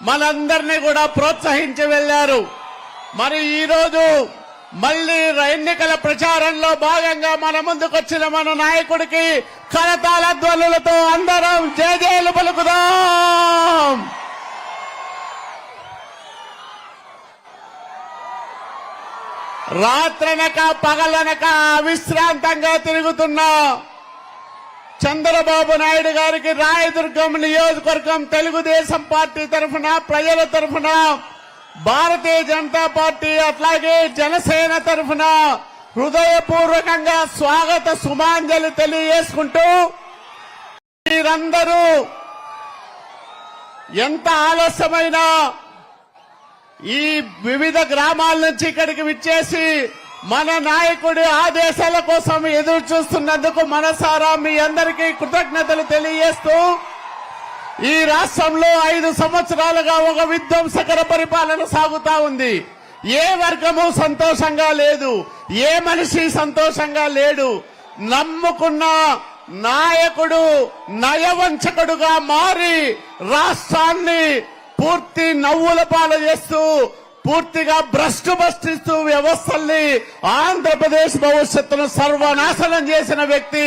మనందరినీ కూడా ప్రోత్సహించి వెళ్ళారు మరి ఈ రోజు మళ్ళీ ఎన్నికల ప్రచారంలో భాగంగా మన ముందుకొచ్చిన మన నాయకుడికి కరతాల ధ్వనులతో అందరం జయజయలు పలుకుదాం! రాత్రనక పగలనక విశ్రాంతంగా తిరుగుతున్నా. చంద్రబాబు నాయుడు గారికి రాయదుర్గం నియోజకవర్గం తెలుగుదేశం పార్టీ తరఫున ప్రజల తరఫున భారతీయ జనతా పార్టీ అట్లాగే జనసేన తరఫున హృదయపూర్వకంగా స్వాగత సుమాంజలి తెలియజేసుకుంటూ మీరందరూ ఎంత ఆలస్యమైనా ఈ వివిధ గ్రామాల నుంచి ఇక్కడికి విచ్చేసి మన నాయకుడి ఆదేశాల కోసం ఎదురు చూస్తున్నందుకు మనసారా మీ అందరికీ కృతజ్ఞతలు తెలియజేస్తూ ఈ రాష్ట్రంలో ఐదు సంవత్సరాలుగా ఒక విధ్వంసకర పరిపాలన సాగుతా ఉంది. ఏ వర్గము సంతోషంగా లేదు ఏ మనిషి సంతోషంగా లేడు నమ్ముకున్న నాయకుడు నయవంచకుడుగా మారి రాష్ట్రాన్ని పూర్తి నవ్వుల పాలు చేస్తూ పూర్తిగా భ్రష్టు భ్రష్టిస్తూ వ్యవస్థల్ని ఆంధ్రప్రదేశ్ భవిష్యత్తును సర్వనాశనం చేసిన వ్యక్తి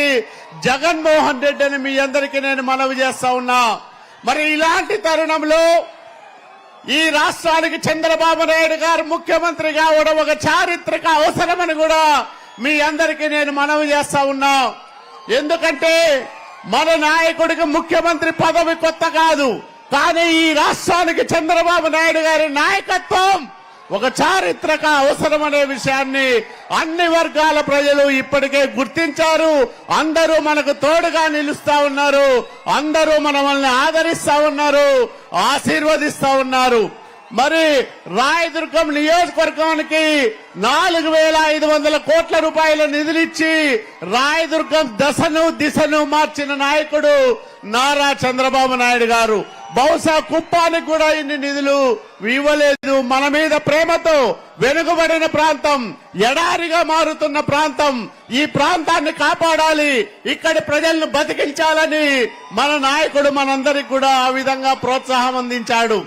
జగన్మోహన్ రెడ్డి అని మీ అందరికీ నేను మనవి చేస్తా ఉన్నా. మరి ఇలాంటి తరుణంలో ఈ రాష్ట్రానికి చంద్రబాబు నాయుడు గారు ముఖ్యమంత్రి కావడం ఒక చారిత్రక అవసరమని కూడా మీ అందరికీ నేను మనవి చేస్తా ఉన్నా. ఎందుకంటే మన నాయకుడికి ముఖ్యమంత్రి పదవి కొత్త కాదు. కానీ ఈ రాష్ట్రానికి చంద్రబాబు నాయుడు గారి నాయకత్వం ఒక చారిత్రక అవసరం అనే విషయాన్ని అన్ని వర్గాల ప్రజలు ఇప్పటికే గుర్తించారు. అందరూ మనకు తోడుగా నిలుస్తా ఉన్నారు. అందరూ మనల్ని ఆదరిస్తా ఉన్నారు ఆశీర్వదిస్తా ఉన్నారు. మరి రాయదుర్గం నియోజకవర్గానికి నాలుగు వేల ఐదు వందల కోట్ల రూపాయల నిధులిచ్చి రాయదుర్గం దశను దిశను మార్చిన నాయకుడు నారా చంద్రబాబు నాయుడు గారు. బహుశా కుప్పానికి కూడా ఇన్ని నిధులు ఇవ్వలేదు. మన మీద ప్రేమతో వెనుకబడిన ప్రాంతం ఎడారిగా మారుతున్న ప్రాంతం ఈ ప్రాంతాన్ని కాపాడాలి ఇక్కడి ప్రజలను బతికించాలని మన నాయకుడు మనందరికి కూడా ఆ విధంగా ప్రోత్సాహం అందించాడు.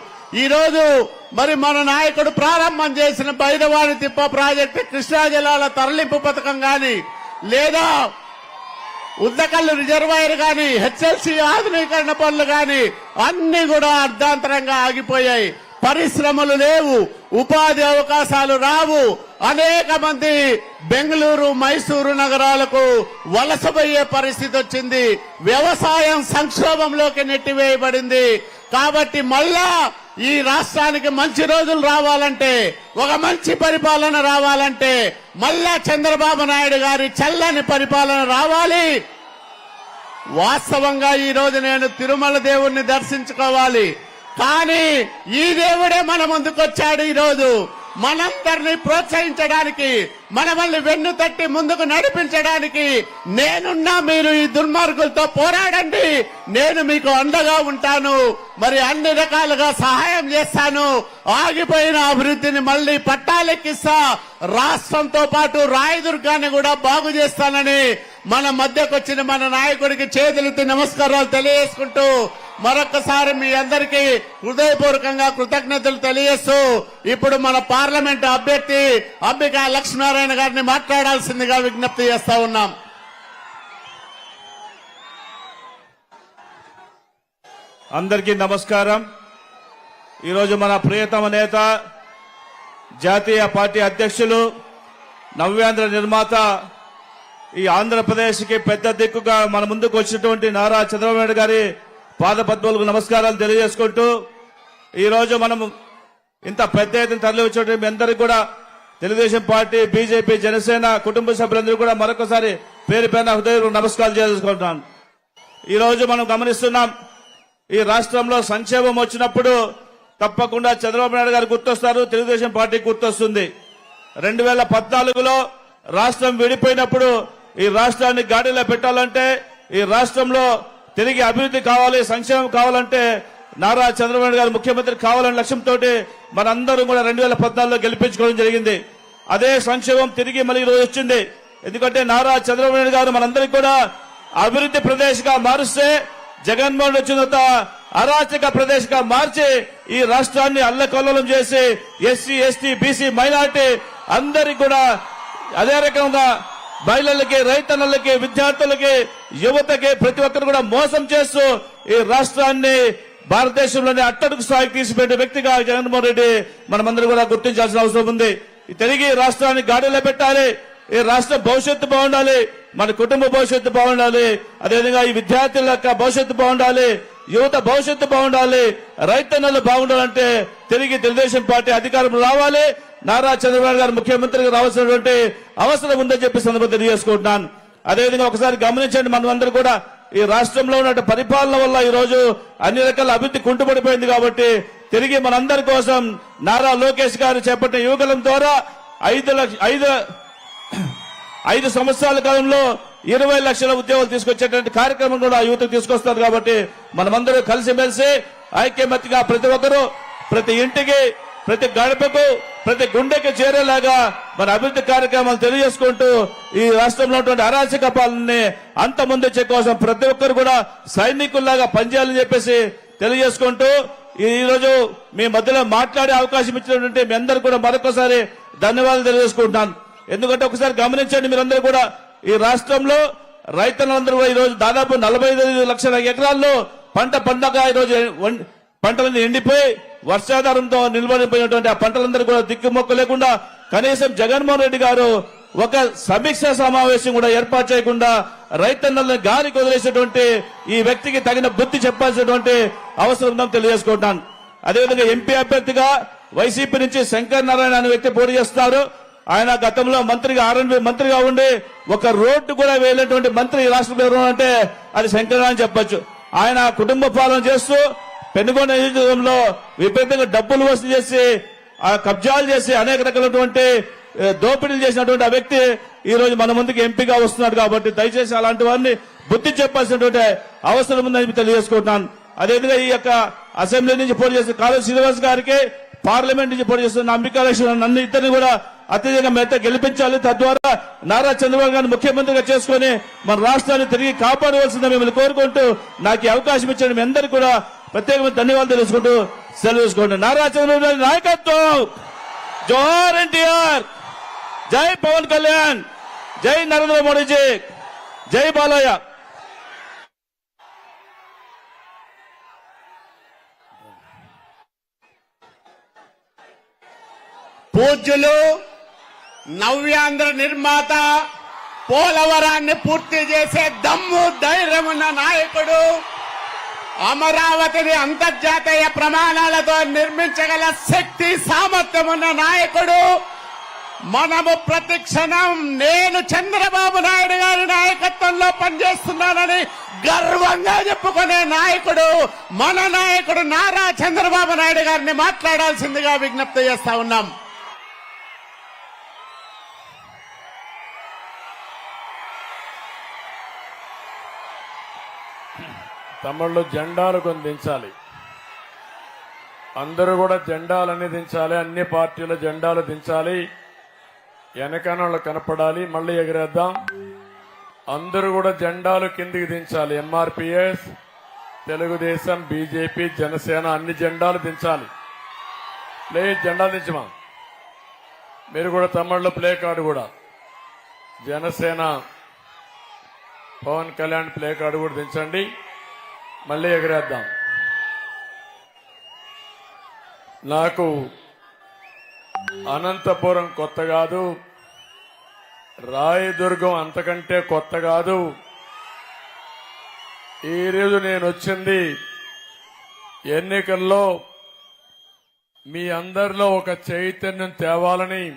ఈరోజు మరి మన నాయకుడు ప్రారంభం చేసిన బైరవాణి తిప్ప ప్రాజెక్టు కృష్ణా జలాల తరలింపు పథకం గాని లేదా ఉద్దకల్లు రిజర్వాయర్ గాని హెచ్ఎల్సి ఆధునీకరణ పనులు గాని అన్ని కూడా అర్ధాంతరంగా ఆగిపోయాయి. పరిశ్రమలు లేవు ఉపాధి అవకాశాలు రావు. అనేక మంది బెంగళూరు మైసూరు నగరాలకు వలసపోయే పరిస్థితి వచ్చింది. వ్యవసాయం సంక్షోభంలోకి నెట్టివేయబడింది. కాబట్టి మళ్ళా ఈ రాష్ట్రానికి మంచి రోజులు రావాలంటే ఒక మంచి పరిపాలన రావాలంటే మళ్ళా చంద్రబాబు నాయుడు గారి చల్లని పరిపాలన రావాలి. వాస్తవంగా ఈ రోజు నేను తిరుమల దేవుణ్ణి దర్శించుకోవాలి. కానీ ఈ దేవుడే మన ముందుకొచ్చాడు ఈ రోజు మనందరినీ ప్రోత్సహించడానికి మనల్ని వెన్ను తట్టి ముందుకు నడిపించడానికి నేనున్నా మీరు ఈ దుర్మార్గులతో పోరాడండి. నేను మీకు అండగా ఉంటాను. మరి అన్ని రకాలుగా సహాయం చేస్తాను. ఆగిపోయిన అభివృద్ధిని మళ్ళీ పట్టాలెక్కిస్తా. రాష్ట్రంతో పాటు రాయదుర్గాన్ని కూడా బాగు చేస్తానని మన మధ్యకొచ్చిన మన నాయకుడికి చేతులెత్తి నమస్కారాలు తెలియజేసుకుంటూ మరొకసారి మీ అందరికీ హృదయపూర్వకంగా కృతజ్ఞతలు తెలియజేస్తూ ఇప్పుడు మన పార్లమెంట్ అభ్యర్థి అంబికా లక్ష్మీనారాయణ గారిని మాట్లాడాల్సిందిగా విజ్ఞప్తి చేస్తా ఉన్నాం. అందరికీ నమస్కారం. ఈరోజు మన ప్రియతమ నేత జాతీయ పార్టీ అధ్యక్షులు నవ్యాంధ్ర నిర్మాత ఈ ఆంధ్రప్రదేశ్కి పెద్ద దిక్కుగా మన ముందుకు వచ్చినటువంటి నారా చంద్రబాబు నాయుడు గారి పాదపద్మలకు నమస్కారాలు తెలియజేసుకుంటూ ఈరోజు మనం ఇంత పెద్ద ఎత్తున తరలి వచ్చినటువంటి మీ అందరికీ కూడా తెలుగుదేశం పార్టీ బీజేపీ జనసేన కుటుంబ సభ్యులందరూ కూడా మరొకసారి పేరు పైన హృదయ నమస్కారాలు చేసుకుంటున్నాను ఈరోజు మనం గమనిస్తున్నాం ఈ రాష్ట్రంలో సంక్షేమం వచ్చినప్పుడు తప్పకుండా చంద్రబాబు నాయుడు గారు గుర్తొస్తారు తెలుగుదేశం పార్టీ గుర్తొస్తుంది. రెండు వేల పద్నాలుగులో రాష్ట్రం విడిపోయినప్పుడు ఈ రాష్ట్రాన్ని గాడిలో పెట్టాలంటే ఈ రాష్ట్రంలో తిరిగి అభివృద్ధి కావాలి సంక్షేమం కావాలంటే నారా చంద్రబాబు గారు ముఖ్యమంత్రి కావాలనే లక్ష్యంతో మనందరం కూడా రెండు వేల పద్నాలుగులో గెలిపించుకోవడం జరిగింది. అదే సంక్షేమం తిరిగి మళ్ళీ ఈ రోజు వచ్చింది. ఎందుకంటే నారా చంద్రబాబు నాయుడు గారు మనందరికీ కూడా అభివృద్ధి ప్రదేశ్గా మారుస్తే జగన్మోహన్ వచ్చిన తర్వాత అరాచక ప్రదేశ్గా మార్చి ఈ రాష్ట్రాన్ని అల్లకల్లోలం చేసి ఎస్సీ ఎస్టీ బీసీ మైనార్టీ అందరికి కూడా అదే రకంగా మహిళలకి రైతన్నలకి విద్యార్థులకి యువతకి ప్రతి ఒక్కరు కూడా మోసం చేస్తూ ఈ రాష్ట్రాన్ని భారతదేశంలోని అట్టడుగు స్థాయికి తీసిపెట్టే వ్యక్తిగా జగన్మోహన్ రెడ్డి మనమందరం కూడా గుర్తించాల్సిన అవసరం ఉంది. తిరిగి రాష్ట్రాన్ని గాడిలో పెట్టాలి. ఈ రాష్ట్ర భవిష్యత్తు బాగుండాలి. మన కుటుంబ భవిష్యత్తు బాగుండాలి. అదేవిధంగా ఈ విద్యార్థుల యొక్క భవిష్యత్తు బాగుండాలి. యువత భవిష్యత్తు బాగుండాలి. రైతన్నలు బాగుండాలంటే తిరిగి తెలుగుదేశం పార్టీ అధికారం రావాలి. నారా చంద్రబాబు గారు ముఖ్యమంత్రిగా రావాల్సినటువంటి అవసరం ఉందని చెప్పి సందర్భం తెలియజేసుకుంటున్నాను. అదేవిధంగా ఒకసారి గమనించండి మనమందరూ కూడా ఈ రాష్ట్రంలో ఉన్న పరిపాలన వల్ల ఈ రోజు అన్ని రకాల అభివృద్ధి కుంటుపడిపోయింది కాబట్టి తిరిగి మనందరి కోసం నారా లోకేష్ గారు చేపట్టిన యువకులం ద్వారా ఐదు లక్ష ఐదు ఐదు సంవత్సరాల కాలంలో ఇరవై లక్షల ఉద్యోగాలు తీసుకొచ్చేటువంటి కార్యక్రమం కూడా యువతకు తీసుకొస్తారు కాబట్టి మనమందరూ కలిసిమెలిసి ఐక్యమతిగా ప్రతి ఒక్కరూ ప్రతి ఇంటికి ప్రతి గడపకు ప్రతి గుండెకి చేరేలాగా మన అభివృద్ధి కార్యక్రమాలు తెలియజేసుకుంటూ ఈ రాష్ట్రంలో ఉన్నటువంటి అరాచక పాలనని అంత ముందు కోసం ప్రతి ఒక్కరు కూడా సైనికుల్లాగా పనిచేయాలని చెప్పేసి తెలియజేసుకుంటూ ఈ రోజు మీ మధ్యలో మాట్లాడే అవకాశం ఇచ్చినటువంటి మీ అందరూ కూడా మరొకసారి ధన్యవాదాలు తెలియజేసుకుంటున్నాను. ఎందుకంటే ఒకసారి గమనించండి మీరందరూ కూడా ఈ రాష్ట్రంలో రైతులందరూ కూడా ఈ రోజు దాదాపు నలభై ఐదు లక్షల ఎకరాల్లో పంట పండగ ఈ రోజు వం- పంటలన్నీ ఎండిపోయి వర్షాధారంతో నిల్వడిపోయినటువంటి ఆ పంటలందరూ కూడా దిక్కుమొక్క లేకుండా కనీసం జగన్మోహన్ రెడ్డి గారు ఒక సమీక్ష సమావేశం కూడా ఏర్పాటు చేయకుండా రైతన్నలను గాలికి వదిలేసేటువంటి ఈ వ్యక్తికి తగిన బుద్ధి చెప్పాల్సినటువంటి అవసరం ఉందని తెలియజేసుకుంటాను. అదేవిధంగా ఎంపీ అభ్యర్థిగా వైసీపీ నుంచి శంకర్ నారాయణ అనే వ్యక్తి పోటీ చేస్తారు ఆయన గతంలో మంత్రిగా ఆర్ఎన్బి మంత్రిగా ఉండి ఒక రోడ్డు కూడా వేయలేటువంటి మంత్రి ఈ రాష్ట్రంలో ఎవరు అంటే అది శంకర్ నారాయణ చెప్పొచ్చు. ఆయన కుటుంబ పాలన చేస్తూ పెనుగొండ నియోజకవర్గంలో విపరీతంగా డబ్బులు వసూలు చేసి ఆ కబ్జాలు చేసి అనేక రకాలైనటువంటి దోపిడీలు చేసినటువంటి ఆ వ్యక్తి ఈ రోజు మన ముందుకు ఎంపీగా వస్తున్నాడు కాబట్టి దయచేసి అలాంటి వారిని బుద్ధి చెప్పాల్సినటువంటి అవసరం ఉందని తెలియజేసుకుంటున్నాను. అదేవిధంగా ఈ యొక్క అసెంబ్లీ నుంచి పోటీ చేసిన కాళీ శ్రీనివాస్ గారికి పార్లమెంట్ నుంచి పోటీ చేస్తున్న అంబికాలక్ష్మి నన్ను ఇద్దరిని కూడా అత్యధికంగా మెత్త గెలిపించాలి. తద్వారా నారా చంద్రబాబు గారిని ముఖ్యమంత్రిగా చేసుకుని మన రాష్ట్రాన్ని తిరిగి కాపాడవలసిందని మిమ్మల్ని కోరుకుంటూ నాకు అవకాశం ఇచ్చిన మీ అందరికీ కూడా ప్రత్యేకమైన ధన్యవాదాలు తెలుసుకుంటూ సెలవు తీసుకోండి నారా చంద్రబాబు నాయకత్వం. జోహార్ ఎన్టీఆర్. జై పవన్ కళ్యాణ్. జై నరేంద్ర మోడీజీ. జై బాలయ్య. పూజ్యులు నవ్యాంధ్ర నిర్మాత పోలవరాన్ని పూర్తి చేసే దమ్ము ధైర్యం ఉన్న నాయకుడు అమరావతిని అంతర్జాతీయ ప్రమాణాలతో నిర్మించగల శక్తి సామర్థ్యం ఉన్న నాయకుడు మనము ప్రతి క్షణం నేను చంద్రబాబు నాయుడు గారి నాయకత్వంలో పనిచేస్తున్నానని గర్వంగా చెప్పుకునే నాయకుడు మన నాయకుడు నారా చంద్రబాబు నాయుడు గారిని మాట్లాడాల్సిందిగా విజ్ఞప్తి చేస్తా ఉన్నాం. తమ్ముళ్ళు జెండాలు కొన్ని దించాలి. అందరూ కూడా జెండాలన్నీ దించాలి అన్ని పార్టీల జెండాలు దించాలి. వెనకన కనపడాలి మళ్ళీ ఎగిరేద్దాం. అందరూ కూడా జెండాలు కిందికి దించాలి ఎంఆర్పిఎస్ తెలుగుదేశం బీజేపీ జనసేన అన్ని జెండాలు దించాలి. ప్లే జెండా దించమా? మీరు కూడా తమ్ముళ్ళు ప్లే కార్డు కూడా. జనసేన పవన్ కళ్యాణ్ ప్లే కార్డు కూడా దించండి. మళ్ళీ ఎగరేద్దాం. నాకు అనంతపురం కొత్త కాదు రాయదుర్గం అంతకంటే కొత్త కాదు. ఈరోజు నేను వచ్చింది ఎన్నికల్లో మీ అందరిలో ఒక చైతన్యం తేవాలని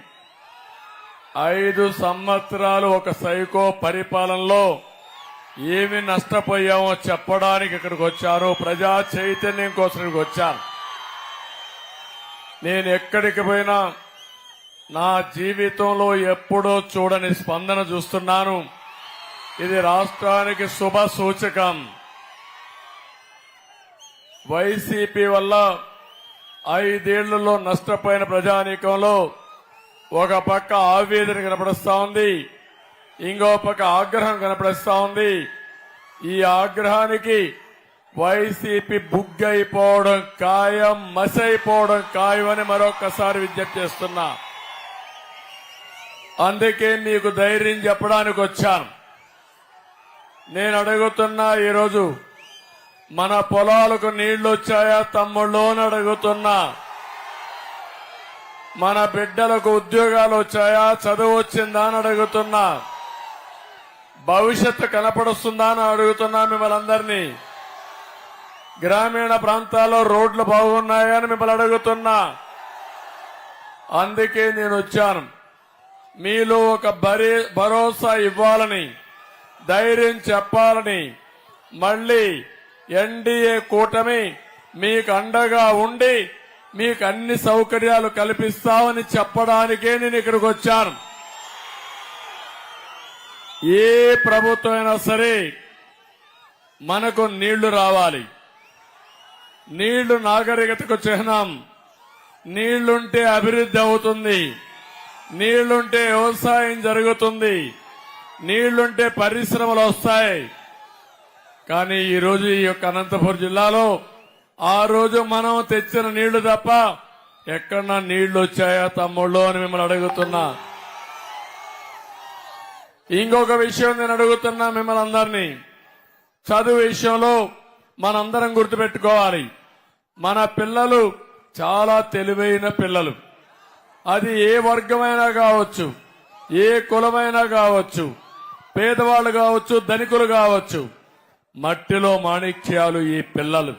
ఐదు సంవత్సరాలు ఒక సైకో పరిపాలనలో ఏమి నష్టపోయామో చెప్పడానికి ఇక్కడికి వచ్చాను ప్రజా చైతన్యం కోసం ఇక్కడికి వచ్చాను. నేను ఎక్కడికి పోయినా నా జీవితంలో ఎప్పుడో చూడని స్పందన చూస్తున్నాను. ఇది రాష్ట్రానికి శుభ సూచకం. వైసీపీ వల్ల ఐదేళ్ళలో నష్టపోయిన ప్రజానీకంలో ఒక పక్క ఆవేదన కనపడుస్తా ఉంది. ఇంకో పక్క ఆగ్రహం కనపడిస్తా ఉంది. ఈ ఆగ్రహానికి వైసీపీ బుగ్గైపోవడం ఖాయం మసైపోవడం ఖాయం అని మరొకసారి విజ్ఞప్తి చేస్తున్నా. అందుకే నీకు ధైర్యం చెప్పడానికి వచ్చాను. నేను అడుగుతున్నా ఈరోజు మన పొలాలకు నీళ్ళు వచ్చాయా తమ్ముళ్ళు అని అడుగుతున్నా. మన బిడ్డలకు ఉద్యోగాలు వచ్చాయా చదువు వచ్చిందా అని అడుగుతున్నా. భవిష్యత్తు కనపడుస్తుందా అని అడుగుతున్నా మిమ్మల్ని అందరినీ. గ్రామీణ ప్రాంతాల్లో రోడ్లు బాగున్నాయా అని మిమ్మల్ని అడుగుతున్నా. అందుకే నేను వచ్చాను. మీలో ఒక బరి భరోసా ఇవ్వాలని ధైర్యం చెప్పాలని మళ్ళీ ఎన్డీఏ కూటమి మీకు అండగా ఉండి మీకు అన్ని సౌకర్యాలు కల్పిస్తామని చెప్పడానికే నేను ఇక్కడికి వచ్చాను. ఏ ప్రభుత్వం అయినా సరే మనకు నీళ్ళు రావాలి. నీళ్ళు నాగరికతకు చిహ్నం. నీళ్ళుంటే అభివృద్ధి అవుతుంది. నీళ్ళుంటే వ్యవసాయం జరుగుతుంది. నీళ్ళుంటే పరిశ్రమలు వస్తాయి. కానీ ఈరోజు ఈ యొక్క అనంతపురం జిల్లాలో ఆ రోజు మనం తెచ్చిన నీళ్ళు తప్ప ఎక్కడన్నా నీళ్ళు వచ్చాయా తమ్ముళ్ళు అని మిమ్మల్ని అడుగుతున్నా. ఇంకొక విషయం నేను అడుగుతున్నా మిమ్మల్ని అందరినీ. చదువు విషయంలో మనందరం గుర్తుపెట్టుకోవాలి. మన పిల్లలు చాలా తెలివైన పిల్లలు. అది ఏ వర్గమైనా కావచ్చు ఏ కులమైనా కావచ్చు పేదవాళ్ళు కావచ్చు ధనికులు కావచ్చు మట్టిలో మాణిక్యాలు ఈ పిల్లలు.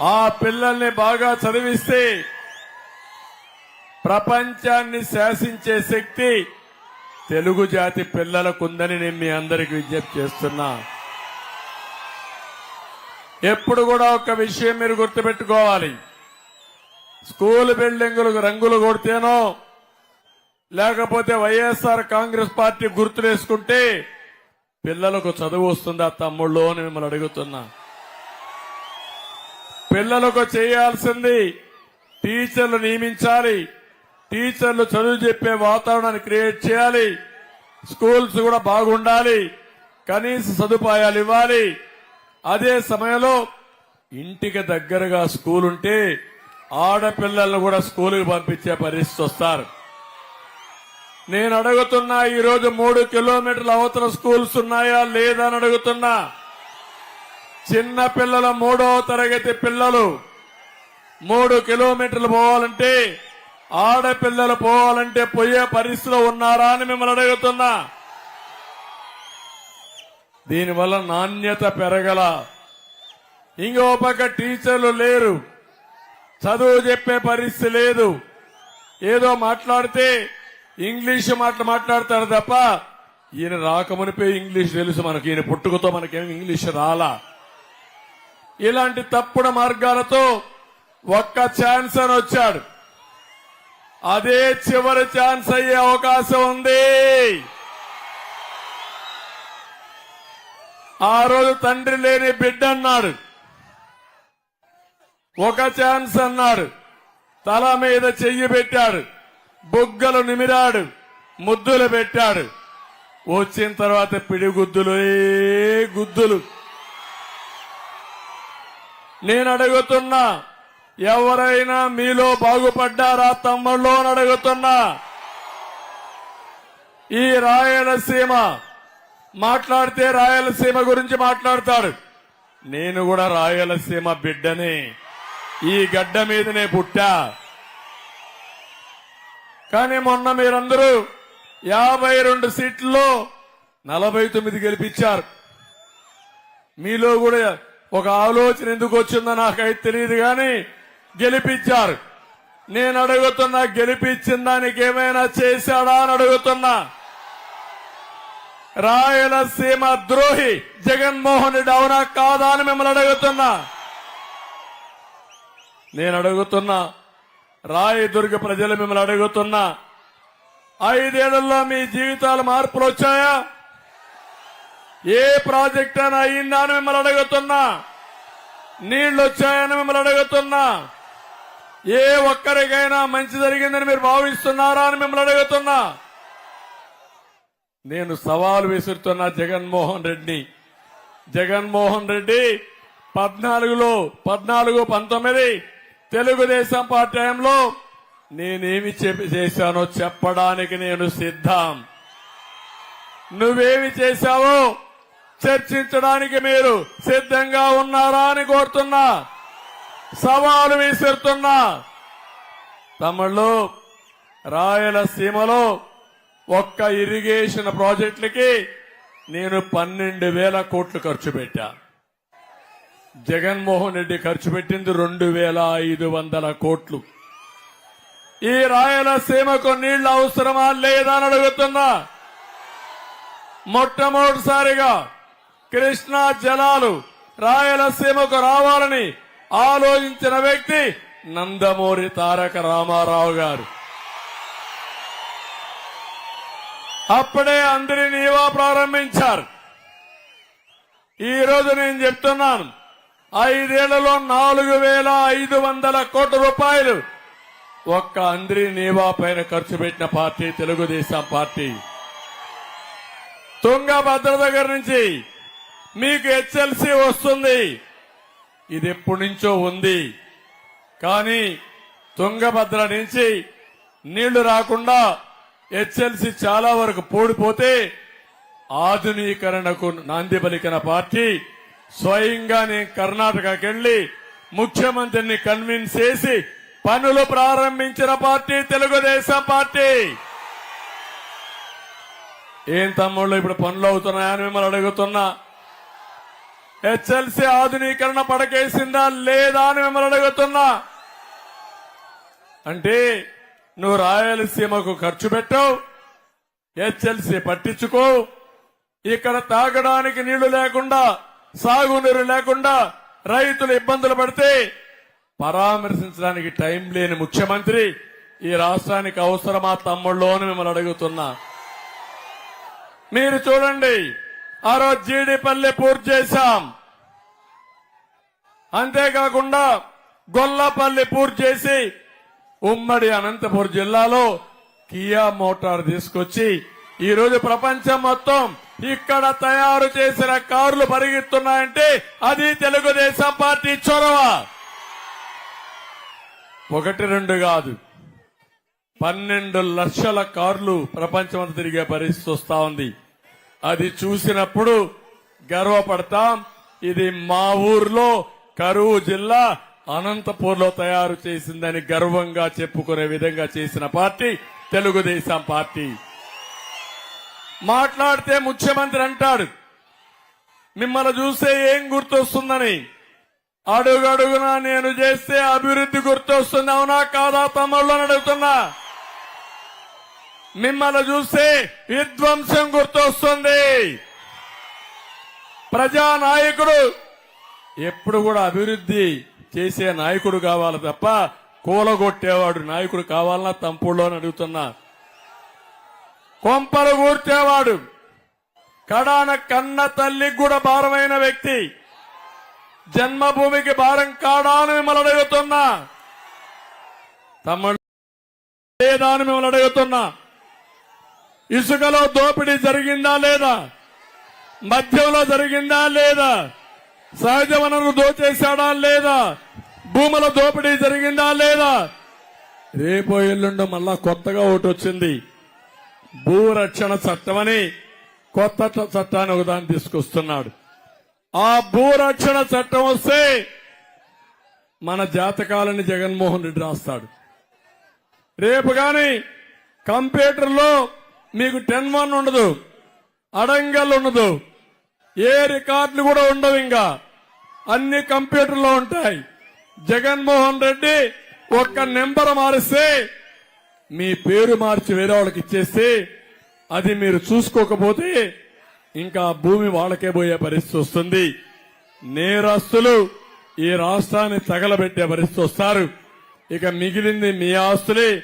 ఆ పిల్లల్ని బాగా చదివిస్తే ప్రపంచాన్ని శాసించే శక్తి తెలుగు జాతి పిల్లలకుందని నేను మీ అందరికి విజ్ఞప్తి చేస్తున్నా. ఎప్పుడు కూడా ఒక విషయం మీరు గుర్తుపెట్టుకోవాలి. స్కూల్ బిల్డింగులకు రంగులు కొడితేనో లేకపోతే వైఎస్ఆర్ కాంగ్రెస్ పార్టీ గుర్తులేసుకుంటే పిల్లలకు చదువు వస్తుందా తమ్ముళ్ళు అని మిమ్మల్ని అడుగుతున్నా. పిల్లలకు చేయాల్సింది టీచర్లు నియమించాలి. టీచర్లు చదువు చెప్పే వాతావరణాన్ని క్రియేట్ చేయాలి. స్కూల్స్ కూడా బాగుండాలి. కనీస సదుపాయాలు ఇవ్వాలి. అదే సమయంలో ఇంటికి దగ్గరగా స్కూల్ ఉంటే ఆడపిల్లలను కూడా స్కూల్కి పంపించే పరిస్థితి వస్తారు. నేను అడుగుతున్నా ఈరోజు మూడు కిలోమీటర్ల అవతల స్కూల్స్ ఉన్నాయా లేదా అని అడుగుతున్నా. చిన్న పిల్లల మూడవ తరగతి పిల్లలు మూడు కిలోమీటర్లు పోవాలంటే ఆడపిల్లలు పోవాలంటే పోయే పరిస్థితిలో ఉన్నారా అని మిమ్మల్ని అడుగుతున్నా. దీనివల్ల నాణ్యత పెరగల. ఇంకో పక్క టీచర్లు లేరు. చదువు చెప్పే పరిస్థితి లేదు. ఏదో మాట్లాడితే ఇంగ్లీష్ మాటలు మాట్లాడతాడు తప్ప ఈయన రాకమునిపే ఇంగ్లీష్ తెలుసు మనకి. ఈయన పుట్టుకతో మనకేం ఇంగ్లీష్ రాలా. ఇలాంటి తప్పుడు మార్గాలతో ఒక్క ఛాన్స్ అని వచ్చాడు. అదే చివరి ఛాన్స్ అయ్యే అవకాశం ఉంది. ఆ రోజు తండ్రి లేని బిడ్డ అన్నాడు. ఒక ఛాన్స్ అన్నాడు. తల మీద చెయ్యి పెట్టాడు. బుగ్గలు నిమిరాడు. ముద్దులు పెట్టాడు. వచ్చిన తర్వాత పిడిగుద్దులు గుద్దులు. నేను అడుగుతున్నా ఎవరైనా మీలో బాగుపడ్డారా తమ్ముళ్ళు అని అడుగుతున్నా. ఈ రాయలసీమ మాట్లాడితే రాయలసీమ గురించి మాట్లాడతాడు. నేను కూడా రాయలసీమ బిడ్డని. ఈ గడ్డ మీదనే పుట్టా. కానీ మొన్న మీరందరూ యాభై రెండు సీట్లలో నలభై తొమ్మిది గెలిపించారు. మీలో కూడా ఒక ఆలోచన ఎందుకు వచ్చిందో నాకైతే తెలియదు కానీ గెలిపించారు. నేను అడుగుతున్నా గెలిపించిన దానికి ఏమైనా చేశాడా అని అడుగుతున్నా. రాయలసీమ ద్రోహి జగన్మోహన్ రెడ్డి అవునా కాదా అని మిమ్మల్ని అడుగుతున్నా. నేను అడుగుతున్నా రాయదుర్గ ప్రజలు మిమ్మల్ని అడుగుతున్నా ఐదేళ్ళలో మీ జీవితాలు మార్పులు వచ్చాయా? ఏ ప్రాజెక్ట్ అయినా అయిందా అని మిమ్మల్ని అడుగుతున్నా. నీళ్ళు వచ్చాయని మిమ్మల్ని అడుగుతున్నా. ఏ ఒక్కరికైనా మంచి జరిగిందని మీరు భావిస్తున్నారా అని మిమ్మల్ని అడుగుతున్నా. నేను సవాల్ విసురుతున్నా జగన్మోహన్ రెడ్డి జగన్మోహన్ రెడ్డి పద్నాలుగులో పద్నాలుగు పంతొమ్మిది తెలుగుదేశం పార్టీ టైంలో నేనేమి చెప్పి చేశానో చెప్పడానికి నేను సిద్ధం. నువ్వేమి చేశావో చర్చించడానికి మీరు సిద్ధంగా ఉన్నారా అని కోరుతున్నా. సవాలు విసురుతున్నా. తమిళ్ళు రాయలసీమలో ఒక్క ఇరిగేషన్ ప్రాజెక్టులకి నేను పన్నెండు వేల కోట్లు ఖర్చు పెట్టా. జగన్మోహన్ రెడ్డి ఖర్చు పెట్టింది రెండు వేల ఐదు వందల కోట్లు. ఈ రాయలసీమకు నీళ్ళు అవసరమా లేదా అని అడుగుతున్నా. మొట్టమొదటిసారిగా కృష్ణా జలాలు రాయలసీమకు రావాలని ఆలోచించిన వ్యక్తి నందమూరి తారక రామారావు గారు. అప్పుడే అందరి నీవా ప్రారంభించారు. ఈ రోజు నేను చెప్తున్నాను ఐదేళ్ళలో నాలుగు వేల ఐదు వందల కోట్ల రూపాయలు ఒక్క అంద్రి నీవా పైన ఖర్చు పెట్టిన పార్టీ తెలుగుదేశం పార్టీ. తుంగభద్ర దగ్గర నుంచి మీకు హెచ్ఎల్సి వస్తుంది. ఇది ఎప్పటి నుంచో ఉంది. కానీ తుంగభద్ర నుంచి నీళ్ళు రాకుండా హెచ్ఎల్సి చాలా వరకు పూడిపోతే ఆధునీకరణకు నాంది పలికిన పార్టీ స్వయంగా నేను కర్ణాటకకి వెళ్ళి ముఖ్యమంత్రిని కన్విన్స్ చేసి పనులు ప్రారంభించిన పార్టీ తెలుగుదేశం పార్టీ. ఏం తమ్ముళ్ళు ఇప్పుడు పనులు అవుతున్నాయని మిమ్మల్ని అడుగుతున్నా. హెచ్ఎల్సి ఆధునీకరణ పడకేసిందా లేదా అని మిమ్మల్ని అడుగుతున్నా. అంటే నువ్వు రాయలసీమకు ఖర్చు పెట్టావు హెచ్ఎల్సి పట్టించుకో ఇక్కడ తాగడానికి నీళ్ళు లేకుండా సాగునీరు లేకుండా రైతులు ఇబ్బందులు పడితే పరామర్శించడానికి టైం లేని ముఖ్యమంత్రి ఈ రాష్ట్రానికి అవసరమా తమ్ముళ్ళు అని మిమ్మల్ని అడుగుతున్నా. మీరు చూడండి ఆ రోజు జీడిపల్లి పూర్తి చేశాం. అంతేకాకుండా గొల్లపల్లి పూర్తి చేసి ఉమ్మడి అనంతపురం జిల్లాలో కియా మోటార్ తీసుకొచ్చి ఈరోజు ప్రపంచం మొత్తం ఇక్కడ తయారు చేసిన కార్లు పరిగెత్తున్నాయంటే అది తెలుగుదేశం పార్టీ చొరవ. ఒకటి రెండు కాదు. పన్నెండు లక్షల కార్లు ప్రపంచమంతా తిరిగే పరిస్థితి వస్తా ఉంది. అది చూసినప్పుడు గర్వపడతాం. ఇది మా ఊర్లో కరువు జిల్లా అనంతపూర్లో తయారు చేసిందని గర్వంగా చెప్పుకునే విధంగా చేసిన పార్టీ తెలుగుదేశం పార్టీ. మాట్లాడితే ముఖ్యమంత్రి అంటాడు. మిమ్మల్ని చూస్తే ఏం గుర్తొస్తుందని. అడుగడుగునా నేను చేస్తే అభివృద్ధి గుర్తొస్తుంది అవునా కాదా తమ్ముళ్ళని అడుగుతున్నా. మిమ్మల్ని చూస్తే విధ్వంసం గుర్తొస్తుంది. ప్రజానాయకుడు ఎప్పుడు కూడా అభివృద్ధి చేసే నాయకుడు కావాలి తప్ప కూలగొట్టేవాడు నాయకుడు కావాలన్నా తంపుళ్ళు అని అడుగుతున్నా. కొంపలు కూర్చేవాడు కడాన కన్న తల్లికి కూడా భారమైన వ్యక్తి జన్మభూమికి భారం కాడా అని మిమ్మల్ని అడుగుతున్నా. తమ్ముడు లేదా అని మిమ్మల్ని అడుగుతున్నా. ఇసుకలో దోపిడీ జరిగిందా లేదా? మద్యంలో జరిగిందా లేదా? సహజ వనరులు దోచేశాడా లేదా? భూముల దోపిడీ జరిగిందా లేదా? రేపో ఎల్లుండో మళ్ళా కొత్తగా ఒకటి వచ్చింది. భూరక్షణ అని కొత్త చట్టాన్ని ఒకదాన్ని తీసుకొస్తున్నాడు. ఆ భూరక్షణ చట్టం వస్తే మన జాతకాలని జగన్మోహన్ రెడ్డి రాస్తాడు. రేపు కానీ కంప్యూటర్లో మీకు టెన్ వన్ ఉండదు. అడంగల్ ఉండదు. ఏ రికార్డులు కూడా ఉండవు ఇంకా. అన్ని కంప్యూటర్లో ఉంటాయి. జగన్మోహన్ రెడ్డి ఒక్క నెంబర్ మారిస్తే మీ పేరు మార్చి వేరే వాళ్ళకి ఇచ్చేస్తే అది మీరు చూసుకోకపోతే ఇంకా భూమి వాళ్ళకే పోయే పరిస్థితి వస్తుంది. నేరస్తులు ఈ రాష్ట్రాన్ని తగలబెట్టే పరిస్థితి వస్తారు. ఇక మిగిలింది మీ ఆస్తులే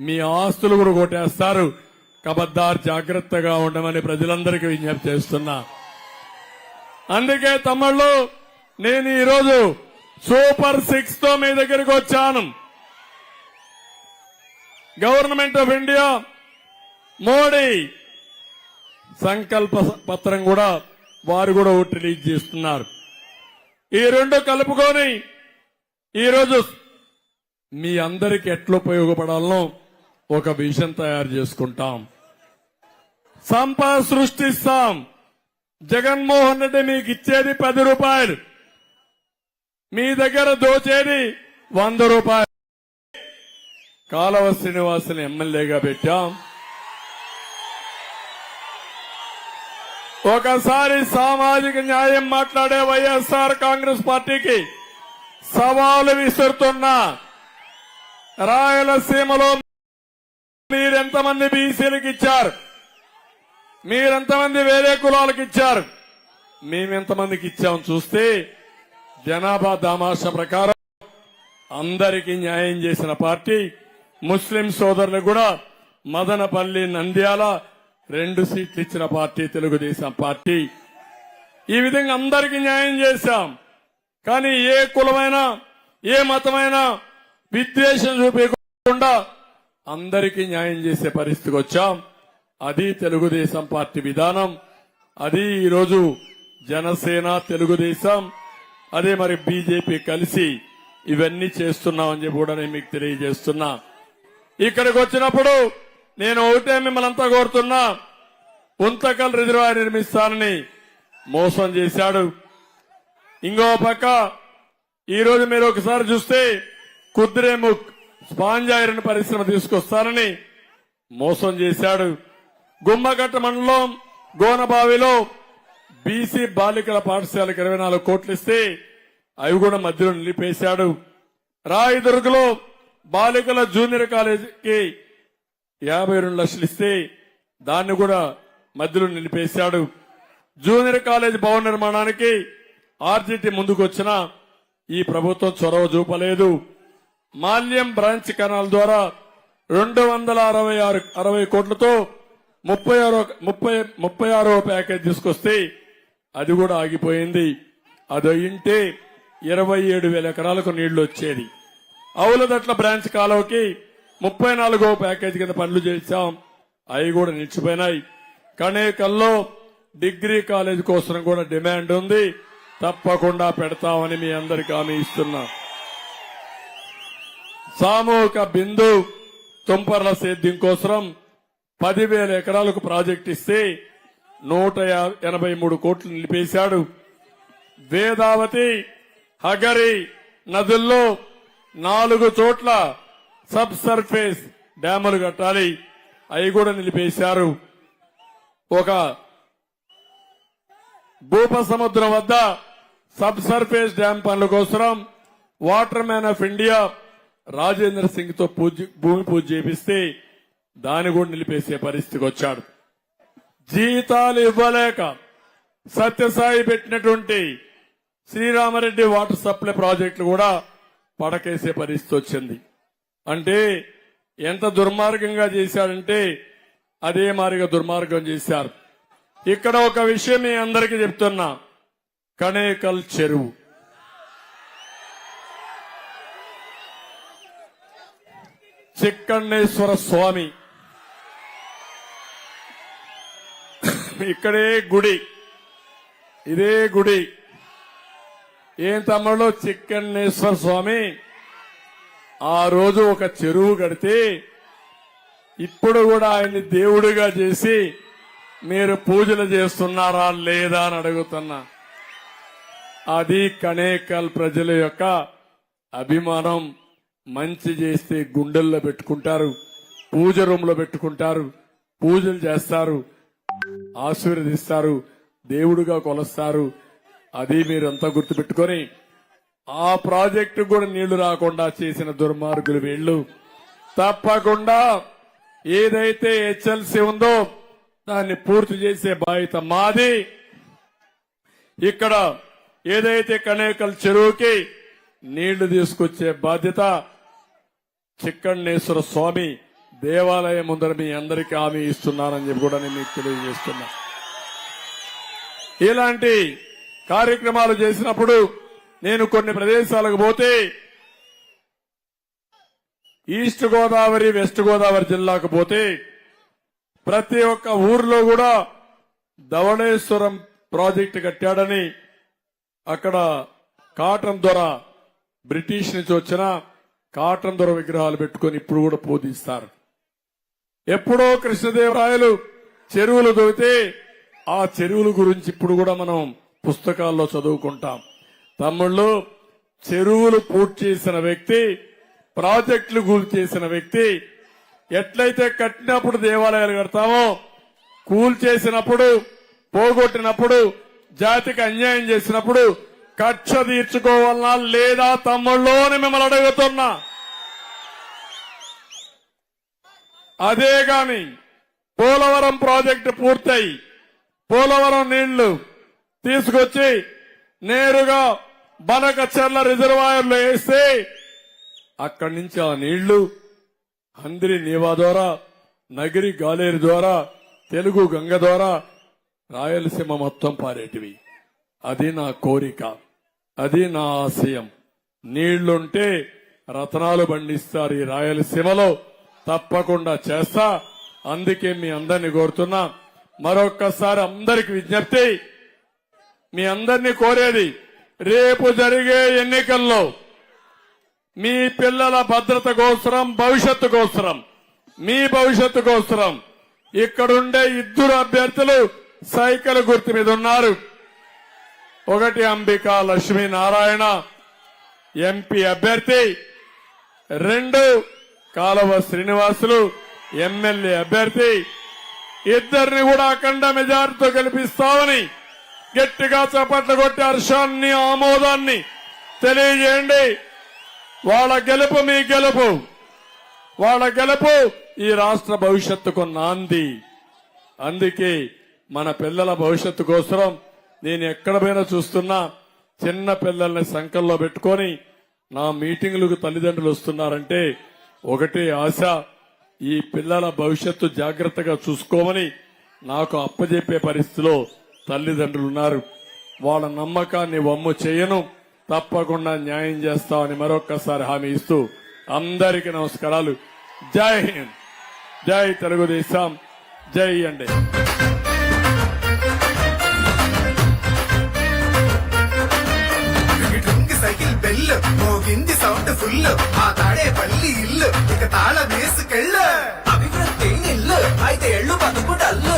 మీ ఆస్తులు కూడా కొట్టేస్తారు. కబద్దార్ జాగ్రత్తగా ఉండమని ప్రజలందరికీ విజ్ఞప్తి చేస్తున్నా. అందుకే తమ్ముళ్ళు నేను ఈరోజు సూపర్ సిక్స్తో మీ దగ్గరికి వచ్చాను. గవర్నమెంట్ ఆఫ్ ఇండియా మోడీ సంకల్ప పత్రం కూడా వారు కూడా ఓటు రిలీజ్ చేస్తున్నారు. ఈ రెండు కలుపుకొని ఈరోజు మీ అందరికి ఎట్లా ఉపయోగపడాలనో ఒక విజన్ తయారు చేసుకుంటాం. సంపద సృష్టిస్తాం. జగన్మోహన్ రెడ్డి మీకు ఇచ్చేది పది రూపాయలు. మీ దగ్గర దోచేది వంద రూపాయలు. కాలవ శ్రీనివాసుని ఎమ్మెల్యేగా పెట్టాం. ఒకసారి సామాజిక న్యాయం మాట్లాడే వైఎస్ఆర్ కాంగ్రెస్ పార్టీకి సవాలు విసురుతున్న. రాయలసీమలో మీరెంతమంది బీసీలకు ఇచ్చారు? మీరెంతమంది వేరే కులాలకు ఇచ్చారు? మేమెంతమందికి ఇచ్చాం చూస్తే జనాభా దామాష ప్రకారం అందరికీ న్యాయం చేసిన పార్టీ ముస్లిం సోదరులు కూడా మదనపల్లి నంద్యాల రెండు సీట్లు ఇచ్చిన పార్టీ తెలుగుదేశం పార్టీ. ఈ విధంగా అందరికీ న్యాయం చేశాం. కానీ ఏ కులమైనా ఏ మతమైనా విద్వేషం చూపించకుండా అందరికీ న్యాయం చేసే పరిస్థితికి వచ్చాం. అది తెలుగుదేశం పార్టీ విధానం. అది ఈరోజు జనసేన తెలుగుదేశం. అదే మరి బీజేపీ కలిసి ఇవన్నీ చేస్తున్నామని చెప్పి కూడా నేను మీకు తెలియజేస్తున్నా. ఇక్కడికి వచ్చినప్పుడు నేను ఒకటే మిమ్మల్ని అంతా కోరుతున్నా. ఉంతకల్ రిజర్వాయర్ నిర్మిస్తానని మోసం చేశాడు. ఇంకో పక్క ఈరోజు మీరు ఒకసారి చూస్తే కుద్రేముఖ్ స్పాంజాయిరన్ పరిశ్రమ తీసుకొస్తానని మోసం చేశాడు. గుమ్మగట్ట మండలం గోనబావిలో బీసీ బాలికల పాఠశాలకు ఇరవై నాలుగు కోట్లు ఇస్తే అవి కూడా మధ్యలో నిలిపేశాడు. రాయదుర్గలో బాలికల జూనియర్ కాలేజీకి యాభై రెండు లక్షలు ఇస్తే దాన్ని కూడా మధ్యలో నిలిపేశాడు. జూనియర్ కాలేజ్ భవన నిర్మాణానికి ఆర్జీటీ ముందుకు ఈ ప్రభుత్వం చొరవ చూపలేదు. మాల్యం బ్రాంచ్ కెనాల్ ద్వారా రెండు వందల అరవై ఆరు అరవై కోట్లతో ముప్పై ఆరో ముప్పై ముప్పై ఆరో ప్యాకేజ్ తీసుకొస్తే అది కూడా ఆగిపోయింది. అది అయింటే ఇరవై ఏడు వేల ఎకరాలకు నీళ్ళు వచ్చేది. అవులదట్ల బ్రాంచ్ కాలువకి ముప్పై నాలుగో ప్యాకేజ్ కింద పనులు చేశాం. అవి కూడా నిలిచిపోయినాయి. కణేకల్లో డిగ్రీ కాలేజ్ కోసం కూడా డిమాండ్ ఉంది. తప్పకుండా పెడతామని మీ అందరికి హామీ ఇస్తున్నా. సామూహిక బిందు తుంపర్ల సేద్యం కోసం పదివేల ఎకరాలకు ప్రాజెక్ట్ ఇస్తే నూట ఎనభై మూడు కోట్లు నిలిపేశాడు. వేదావతి హగరి నదుల్లో నాలుగు చోట్ల సబ్ సర్ఫేస్ డ్యాములు కట్టాలి. అవి కూడా నిలిపేశారు. ఒక భూప సముద్రం వద్ద సబ్ సర్ఫేస్ డ్యాం పనుల కోసం water man of India Rajendra సింగ్తో పూజ భూమి పూజ చేపిస్తే దాన్ని కూడా నిలిపేసే పరిస్థితికి వచ్చాడు. జీతాలు ఇవ్వలేక సత్యసాయి పెట్టినటువంటి శ్రీరామరెడ్డి వాటర్ సప్లై ప్రాజెక్టులు కూడా పడకేసే పరిస్థితి వచ్చింది. అంటే ఎంత దుర్మార్గంగా చేశాడంటే అదే మారిగా దుర్మార్గం చేశారు. ఇక్కడ ఒక విషయం మీ అందరికీ చెప్తున్నా. కణేకల్ చెరువు. చిక్కణేశ్వర స్వామి. ఇక్కడే గుడి. ఇదే గుడి. ఏం తమ్ముడు చిక్కణేశ్వర స్వామి. ఆ రోజు ఒక చెరువు కడితే ఇప్పుడు కూడా ఆయన్ని దేవుడిగా చేసి మీరు పూజలు చేస్తున్నారా లేదా అని అడుగుతున్నా. అది కణేకల్ ప్రజల యొక్క అభిమానం. మంచి చేస్తే గుండెల్లో పెట్టుకుంటారు పూజ రూమ్లో పెట్టుకుంటారు పూజలు చేస్తారు ఆశీర్వదిస్తారు దేవుడుగా కొలుస్తారు. అది మీరంతా గుర్తుపెట్టుకొని ఆ ప్రాజెక్టు కూడా నీళ్ళు రాకుండా చేసిన దుర్మార్గులు వీళ్ళు. తప్పకుండా ఏదైతే హెచ్ఎల్సి ఉందో దాన్ని పూర్తి చేసే బాధ్యత మాది. ఇక్కడ ఏదైతే కనేకల్ చెరువుకి నీళ్ళు తీసుకొచ్చే బాధ్యత చిక్కణేశ్వర స్వామి దేవాలయం ముందర మీ అందరికీ హామీ ఇస్తున్నానని చెప్పి కూడా నేను మీకు తెలియజేస్తున్నా. ఇలాంటి కార్యక్రమాలు చేసినప్పుడు నేను కొన్ని ప్రదేశాలకు పోతే ఈస్ట్ గోదావరి వెస్ట్ గోదావరి జిల్లాకు పోతే ప్రతి ఒక్క ఊర్లో కూడా ధవళేశ్వరం ప్రాజెక్టు కట్టాడని అక్కడ కాటన్ ద్వారా బ్రిటిష్ నుంచి వచ్చిన కాటన్ దొర విగ్రహాలు పెట్టుకొని ఇప్పుడు కూడా పూజిస్తారు ఎప్పుడో కృష్ణదేవరాయలు చెరువులు దొరికితే ఆ చెరువుల గురించి ఇప్పుడు కూడా మనం పుస్తకాల్లో చదువుకుంటాం. తమ్ముళ్ళు చెరువులు పూర్తి చేసిన వ్యక్తి ప్రాజెక్టులు గురి చేసిన వ్యక్తి ఎట్లయితే కట్టినప్పుడు దేవాలయాలు కడతామో కూల్ చేసినప్పుడు పోగొట్టినప్పుడు జాతికి అన్యాయం చేసినప్పుడు కక్ష తీర్చుకోవాలనా లేదా తమ్ముళ్ళు అని మిమ్మల్ని అడుగుతున్నా. అదే గాని పోలవరం ప్రాజెక్టు పూర్తయి పోలవరం నీళ్ళు తీసుకొచ్చి నేరుగా బనకచెర్ల రిజర్వాయర్లో వేస్తే అక్కడి నుంచి ఆ నీళ్ళు హంద్రి నీవా ద్వారా నగిరి గాలేరు ద్వారా తెలుగు గంగ ద్వారా రాయలసీమ మొత్తం పారేటివి. అది నా కోరిక. అది నా ఆశయం. నీళ్ళుంటే రతనాలు పండిస్తారు ఈ రాయలసీమలో. తప్పకుండా చేస్తా. అందుకే మీ అందరిని కోరుతున్నా. మరొక్కసారి అందరికి విజ్ఞప్తి. మీ అందరినీ కోరేది రేపు జరిగే ఎన్నికల్లో మీ పిల్లల భద్రత కోసరం భవిష్యత్తు కోసరం మీ భవిష్యత్తు కోసరం. ఇక్కడుండే ఇద్దరు అభ్యర్థులు సైకిల్ గుర్తు మీద ఉన్నారు. ఒకటి అంబికా లక్ష్మీనారాయణ ఎంపీ అభ్యర్థి రెండు కాలువ శ్రీనివాసులు ఎమ్మెల్యే అభ్యర్థి. ఇద్దరిని కూడా అఖండ మెజార్టీతో గెలిపిస్తామని గట్టిగా చప్పట్లు కొట్టి హర్షాన్ని ఆమోదాన్ని తెలియజేయండి. వాళ్ళ గెలుపు మీ గెలుపు. వాళ్ళ గెలుపు ఈ రాష్ట్ర భవిష్యత్తుకు నాంది. అందుకే మన పిల్లల భవిష్యత్తు కోసం నేను ఎక్కడ పోయినా చూస్తున్నా చిన్న పిల్లల్ని సంకల్లో పెట్టుకొని నా మీటింగులకు తల్లిదండ్రులు వస్తున్నారంటే ఒకటే ఆశ ఈ పిల్లల భవిష్యత్తు జాగ్రత్తగా చూసుకోమని నాకు అప్పజెప్పే పరిస్థితిలో తల్లిదండ్రులు ఉన్నారు. వాళ్ళ నమ్మకాన్ని వమ్ము చేయను. తప్పకుండా న్యాయం చేస్తామని మరొక్కసారి హామీ ఇస్తూ అందరికీ నమస్కారాలు. జై హింద్. జై తెలుగుదేశం. జై అండి ಸುಳ್ಳು ಮಾತಾಡೆ ಬಲ್ಲಿ ಇಲ್ಲು ಇಕ ತಾಳ ಬೇಸು ಕೆಳ್ಳ ಅಭಿವೃದ್ಧಿ ನಿಲ್ಲು ಆಯ್ತು ಎಳ್ಳು ಬಂದು ಬಿಡಲ್ಲು